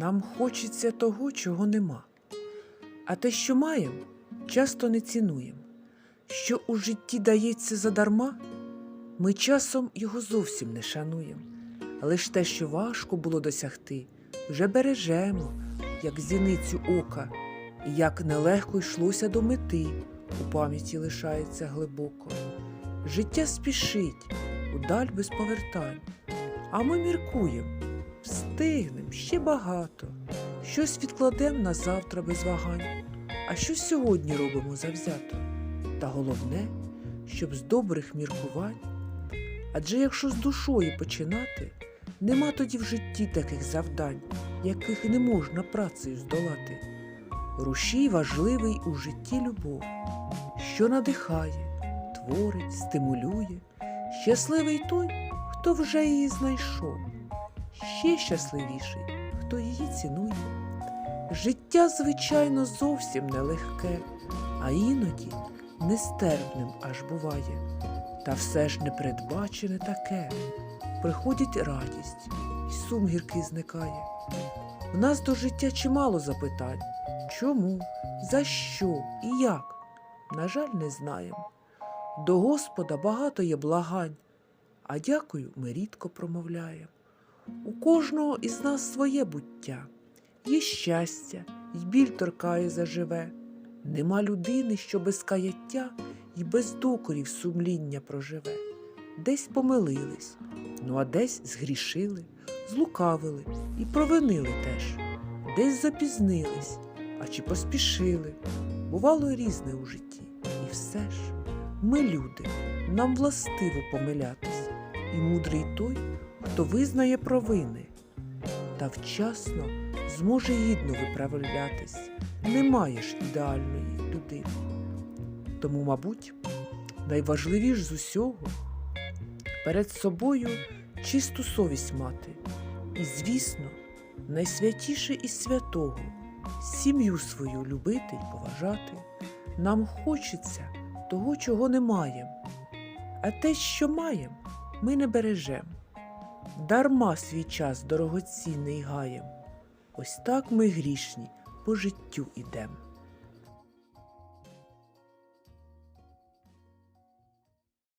Нам хочеться того, чого нема. А те, що маємо, часто не цінуємо. Що у житті дається задарма, ми часом його зовсім не шануємо. Лиш те, що важко було досягти, вже бережемо, як зіницю ока, і як нелегко йшлося до мети, у пам'яті лишається глибоко. Життя спішить, удаль без повертань, а ми міркуємо, встигнем ще багато, щось відкладем на завтра без вагань, а щось сьогодні робимо завзято. Та головне, щоб з добрих міркувань. Адже якщо з душою починати, нема тоді в житті таких завдань, яких не можна працею здолати. Рушій важливий у житті любов, що надихає, творить, стимулює. Щасливий той, хто вже її знайшов, ще щасливіший, хто її цінує. Життя, звичайно, зовсім нелегке, а іноді нестерпним аж буває. Та все ж непередбачене таке. Приходить радість, і сум гіркий зникає. В нас до життя чимало запитань чому, за що і як? На жаль, не знаємо. До Господа багато є благань, а дякую ми рідко промовляємо. У кожного із нас своє буття, є щастя, й біль торкає заживе. Нема людини, що без каяття й без докорів сумління проживе. Десь помилились, ну а десь згрішили, злукавили і провинили теж, десь запізнились, а чи поспішили. Бувало різне у житті, і все ж ми люди, нам властиво помилятись, і мудрий той, хто визнає провини, та вчасно зможе гідно виправлятись. Немає ж ідеальної людини. Тому, мабуть, найважливіше з усього перед собою чисту совість мати, і, звісно, найсвятіше із святого сім'ю свою любити й поважати. Нам хочеться того, чого не маємо, а те, що маємо, ми не бережем. Дарма свій час дорогоцінний гаєм. Ось так ми грішні по життю ідем.